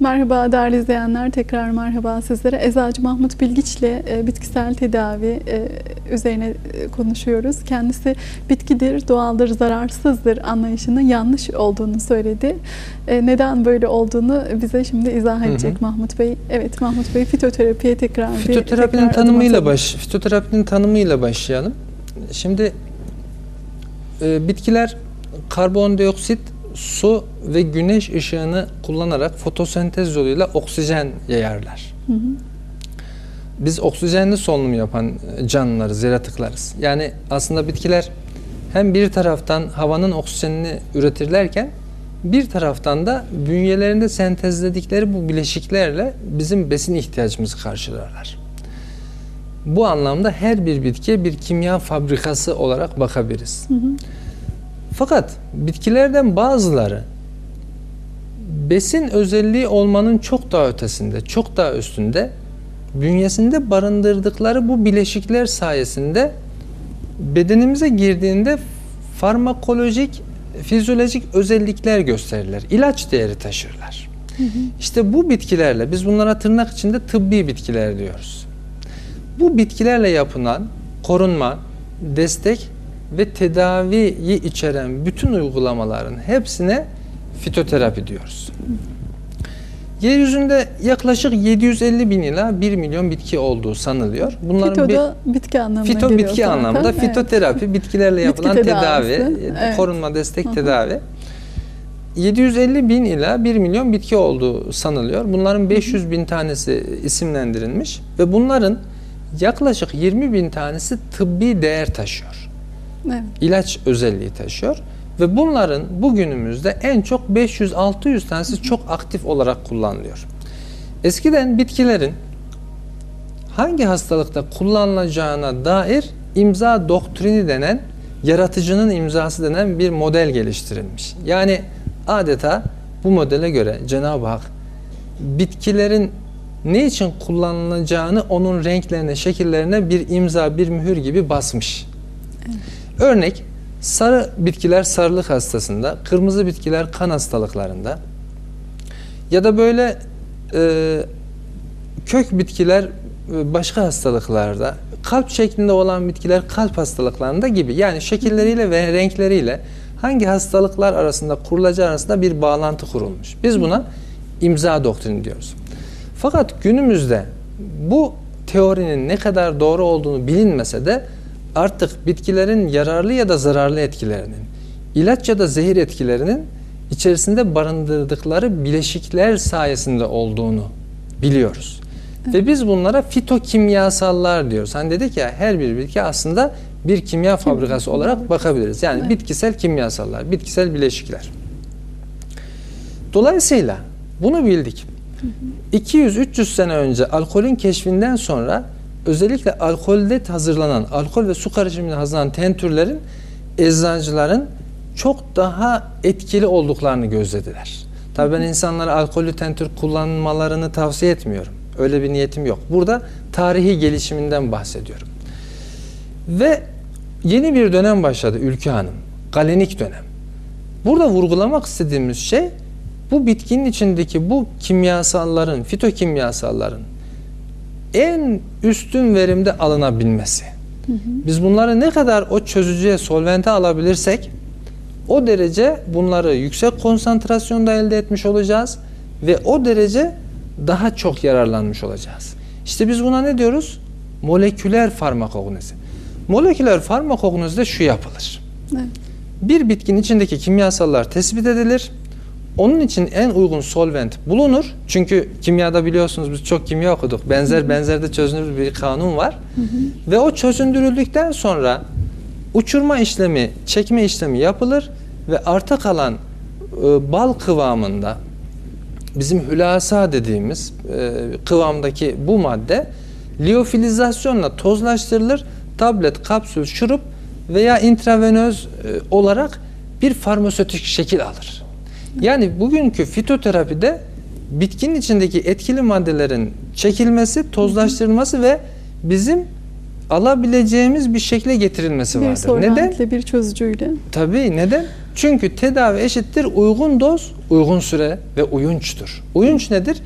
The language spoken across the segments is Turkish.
Merhaba değerli izleyenler, tekrar merhaba sizlere. Eczacı Mahmut Bilgiç ile e, bitkisel tedavi e, üzerine e, konuşuyoruz. Kendisi bitkidir, doğaldır, zararsızdır anlayışının yanlış olduğunu söyledi. Neden böyle olduğunu bize şimdi izah edecek hı hı. Mahmut Bey. Evet Mahmut Bey fitoterapiye tekrar Fitoterapinin bir, tekrar tanımıyla baş fitoterapinin tanımıyla başlayalım. Şimdi bitkiler karbondioksit su ve güneş ışığını kullanarak fotosentez yoluyla oksijen yayarlar. Hı hı. Biz oksijenli solunum yapan canlılarız, yaratıklarız. Yani aslında bitkiler hem bir taraftan havanın oksijenini üretirlerken bir taraftan da bünyelerinde sentezledikleri bu bileşiklerle bizim besin ihtiyacımızı karşılarlar. Bu anlamda her bir bitkiye bir kimya fabrikası olarak bakabiliriz. Hı hı. Fakat bitkilerden bazıları besin özelliği olmanın çok daha ötesinde, çok daha üstünde bünyesinde barındırdıkları bu bileşikler sayesinde bedenimize girdiğinde farmakolojik, fizyolojik özellikler gösterirler. İlaç değeri taşırlar. Hı hı. İşte bu bitkilerle, biz bunlara tırnak içinde tıbbi bitkiler diyoruz. Bu bitkilerle yapılan korunma, destek ve tedaviyi içeren bütün uygulamaların hepsine fitoterapi diyoruz. Yeryüzünde yaklaşık 750 bin ila 1 milyon bitki olduğu sanılıyor. Bunların Fito da bitki anlamına Fito bitki zaten. anlamda. Evet. Fitoterapi bitkilerle yapılan bitki tedavi, evet. korunma destek Hı -hı. tedavi. 750 bin ila 1 milyon bitki olduğu sanılıyor. Bunların 500 bin tanesi isimlendirilmiş ve bunların yaklaşık 20 bin tanesi tıbbi değer taşıyor evet. ilaç özelliği taşıyor. Ve bunların bugünümüzde en çok 500-600 tanesi çok aktif olarak kullanılıyor. Eskiden bitkilerin hangi hastalıkta kullanılacağına dair imza doktrini denen yaratıcının imzası denen bir model geliştirilmiş. Yani adeta bu modele göre Cenab-ı Hak bitkilerin ne için kullanılacağını onun renklerine, şekillerine bir imza, bir mühür gibi basmış. Evet. Örnek sarı bitkiler sarılık hastasında, kırmızı bitkiler kan hastalıklarında ya da böyle e, kök bitkiler e, başka hastalıklarda, kalp şeklinde olan bitkiler kalp hastalıklarında gibi. Yani şekilleriyle ve renkleriyle hangi hastalıklar arasında kurulacağı arasında bir bağlantı kurulmuş. Biz buna imza doktrini diyoruz. Fakat günümüzde bu teorinin ne kadar doğru olduğunu bilinmese de artık bitkilerin yararlı ya da zararlı etkilerinin, ilaç ya da zehir etkilerinin içerisinde barındırdıkları bileşikler sayesinde olduğunu biliyoruz. Evet. Ve biz bunlara fitokimyasallar diyoruz. Hani dedik ya her bir bitki aslında bir kimya fabrikası olarak bakabiliriz. Yani evet. bitkisel kimyasallar, bitkisel bileşikler. Dolayısıyla bunu bildik. 200-300 sene önce alkolün keşfinden sonra özellikle alkolde hazırlanan, alkol ve su karışımıyla hazırlanan tentürlerin eczacıların çok daha etkili olduklarını gözlediler. Tabii ben insanlara alkollü tentür kullanmalarını tavsiye etmiyorum. Öyle bir niyetim yok. Burada tarihi gelişiminden bahsediyorum. Ve yeni bir dönem başladı Ülkü Hanım. Galenik dönem. Burada vurgulamak istediğimiz şey bu bitkinin içindeki bu kimyasalların, fitokimyasalların en üstün verimde alınabilmesi. Hı hı. Biz bunları ne kadar o çözücüye, solvente alabilirsek o derece bunları yüksek konsantrasyonda elde etmiş olacağız ve o derece daha çok yararlanmış olacağız. İşte biz buna ne diyoruz? Moleküler farmakognezi. Moleküler farmakognezide şu yapılır. Evet. Bir bitkinin içindeki kimyasallar tespit edilir onun için en uygun solvent bulunur. Çünkü kimyada biliyorsunuz biz çok kimya okuduk. Benzer hı hı. benzerde çözünür bir kanun var. Hı hı. Ve o çözündürüldükten sonra uçurma işlemi, çekme işlemi yapılır ve arta kalan e, bal kıvamında bizim hülasa dediğimiz e, kıvamdaki bu madde liofilizasyonla tozlaştırılır. Tablet, kapsül, şurup veya intravenöz e, olarak bir farmasötik şekil alır. Yani bugünkü fitoterapide bitkinin içindeki etkili maddelerin çekilmesi, tozlaştırılması ve bizim alabileceğimiz bir şekle getirilmesi bir vardır. Neden? bir çözücüyle. Tabii neden? Çünkü tedavi eşittir uygun doz, uygun süre ve uyunçtur. Uyunç nedir?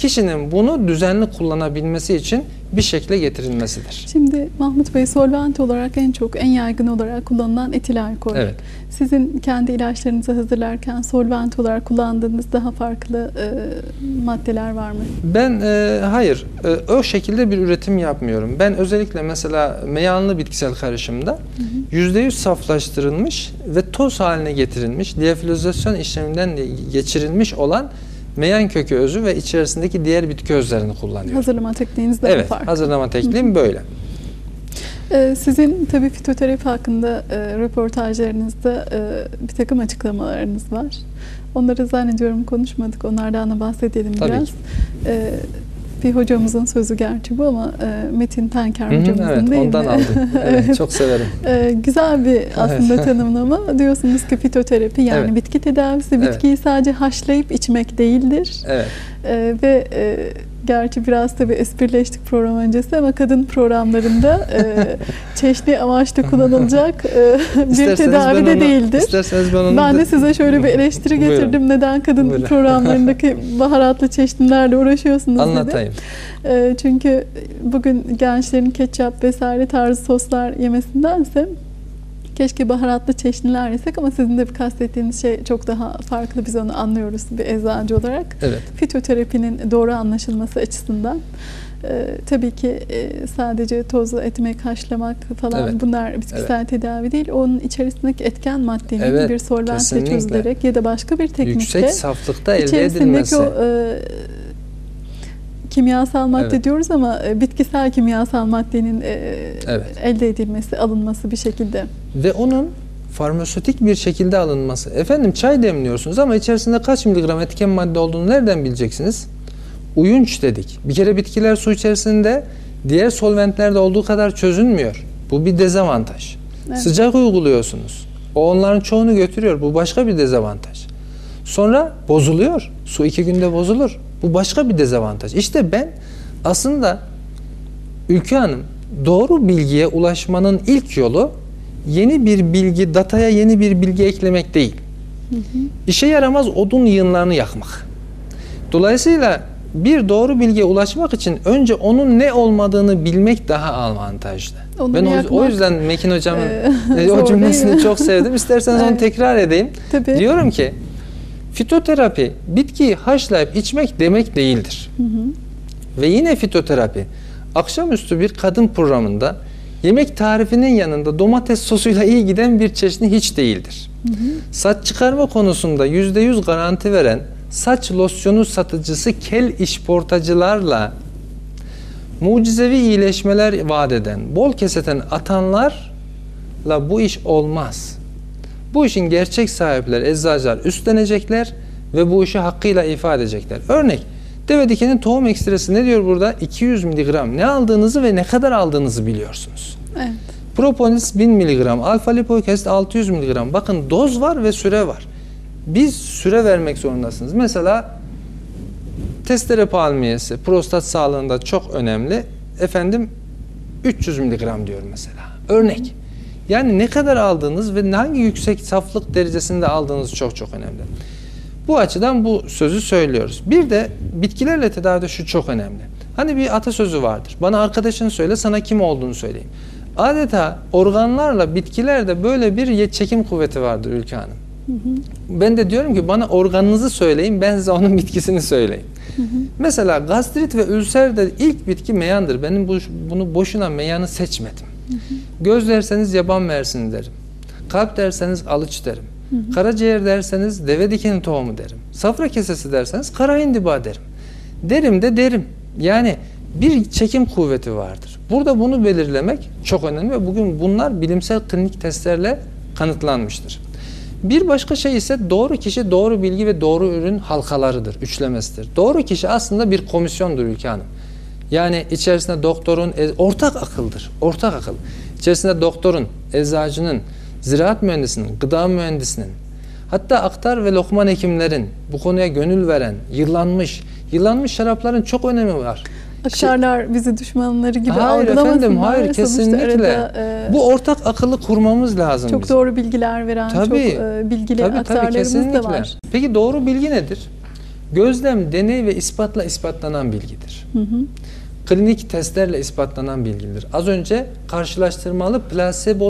Kişinin bunu düzenli kullanabilmesi için bir şekle getirilmesidir. Şimdi Mahmut Bey solvent olarak en çok en yaygın olarak kullanılan etil alkol. Evet. Sizin kendi ilaçlarınızı hazırlarken solvent olarak kullandığınız daha farklı e, maddeler var mı? Ben e, hayır e, o şekilde bir üretim yapmıyorum. Ben özellikle mesela meyanlı bitkisel karışımda %100 saflaştırılmış ve toz haline getirilmiş, diyafilizasyon işleminden geçirilmiş olan meyan kökü özü ve içerisindeki diğer bitki özlerini kullanıyorum. Hazırlama tekniğiniz daha evet, farklı. hazırlama tekniğim böyle. Ee, Sizin tabii fitoterapi hakkında e, röportajlarınızda e, bir takım açıklamalarınız var. Onları zannediyorum konuşmadık. Onlardan da bahsedelim Tabii biraz. ki. Ee, bir hocamızın sözü gerçi bu ama e, Metin hı, hocamızın evet, değil ondan mi? aldım. Evet, Evet. çok severim. Ee, güzel bir aslında tanımlama. Diyorsunuz ki fitoterapi yani Evet. bitki tedavisi Evet. bitkiyi sadece haşlayıp içmek değildir. Evet. Ee, ve e, gerçi biraz tabii esprileştik program öncesi ama kadın programlarında e, çeşitli amaçla kullanılacak e, bir İsterseniz tedavi de onu- değildir. İsterseniz ben onu Ben de size şöyle bir eleştiri Buyurun. getirdim. Neden kadın Buyurun. programlarındaki baharatlı çeşitlerle uğraşıyorsunuz dedi. anlatayım. E, çünkü bugün gençlerin ketçap vesaire tarzı soslar yemesindense keşke baharatlı çeşniler yesek ama sizin de kastettiğiniz şey çok daha farklı. Biz onu anlıyoruz bir eczacı olarak. Evet. Fitoterapinin doğru anlaşılması açısından e, tabii ki e, sadece tozu etmek, haşlamak falan Evet. bunlar bitkisel tedavi değil. Onun içerisindeki etken maddenin Evet, bir kesinlikle. çözülerek ya da başka bir teknikle Yüksek saflıkta elde edilmesi. o e, kimyasal madde Evet. diyoruz ama e, bitkisel kimyasal maddenin e, Evet. elde edilmesi, alınması bir şekilde. Ve onun farmasötik bir şekilde alınması. Efendim çay demliyorsunuz ama içerisinde kaç miligram etken madde olduğunu nereden bileceksiniz? Uyunç dedik. Bir kere bitkiler su içerisinde diğer solventlerde olduğu kadar çözünmüyor. Bu bir dezavantaj. Evet. Sıcak uyguluyorsunuz. O onların çoğunu götürüyor. Bu başka bir dezavantaj. Sonra bozuluyor. Su iki günde bozulur. Bu başka bir dezavantaj. İşte ben aslında Ülkü Hanım doğru bilgiye ulaşmanın ilk yolu yeni bir bilgi, dataya yeni bir bilgi eklemek değil. İşe yaramaz odun yığınlarını yakmak. Dolayısıyla bir doğru bilgiye ulaşmak için önce onun ne olmadığını bilmek daha avantajlı. Onu ben o, o yakmak, yüzden Mekin hocamın e, e, o cümlesini çok sevdim. İsterseniz onu Evet. tekrar edeyim. Tabii. Diyorum ki fitoterapi bitkiyi haşlayıp içmek demek değildir. Ve yine fitoterapi akşamüstü bir kadın programında yemek tarifinin yanında domates sosuyla iyi giden bir çeşni hiç değildir. Saç çıkarma konusunda %100 garanti veren saç losyonu satıcısı kel işportacılarla mucizevi iyileşmeler vaat eden, bol keseten atanlarla bu iş olmaz. Bu işin gerçek sahipleri, eczacılar üstlenecekler ve bu işi hakkıyla ifade edecekler. Örnek, deve dikenin tohum ekstresi ne diyor burada? 200 miligram. Ne aldığınızı ve ne kadar aldığınızı biliyorsunuz. Evet. Propolis 1000 miligram, alfa lipoik asit 600 miligram. Bakın doz var ve süre var. Biz süre vermek zorundasınız. Mesela testere palmiyesi prostat sağlığında çok önemli. Efendim 300 miligram diyor mesela. Örnek. Yani ne kadar aldığınız ve hangi yüksek saflık derecesinde aldığınız çok çok önemli. Bu açıdan bu sözü söylüyoruz. Bir de bitkilerle tedavide şu çok önemli. Hani bir atasözü vardır. Bana arkadaşını söyle, sana kim olduğunu söyleyeyim. Adeta organlarla bitkilerde böyle bir çekim kuvveti vardır Ülke Hanım. Ben de diyorum ki bana organınızı söyleyin, ben size onun bitkisini söyleyeyim. Mesela gastrit ve ülserde ilk bitki meyandır. Benim bu, bunu boşuna meyanı seçmedim. Göz derseniz yaban mersini derim. Kalp derseniz alıç derim. Karaciğer derseniz deve dikeni tohumu derim. Safra kesesi derseniz kara hindiba derim. Derim de derim. Yani bir çekim kuvveti vardır. Burada bunu belirlemek çok önemli ve bugün bunlar bilimsel klinik testlerle kanıtlanmıştır. Bir başka şey ise doğru kişi, doğru bilgi ve doğru ürün halkalarıdır, üçlemesidir. Doğru kişi aslında bir komisyondur Ülke Hanım. Yani içerisinde doktorun, e- ortak akıldır, ortak akıl. İçerisinde doktorun, eczacının, ziraat mühendisinin, gıda mühendisinin, hatta aktar ve lokman hekimlerin, bu konuya gönül veren, yıllanmış, yıllanmış şarapların çok önemi var. Aktarlar bizi düşmanları gibi Hayır efendim, hayır, kesinlikle. arada, e, Bu ortak akıllı kurmamız lazım çok bizim. doğru bilgiler veren, çok Tabii. e, bilgili Tabii tabii aktarlarımız kesinlikle. da var. Peki doğru bilgi nedir? Gözlem, deney ve ispatla ispatlanan bilgidir. Hı hı. Klinik testlerle ispatlanan bilgidir. Az önce karşılaştırmalı plasebo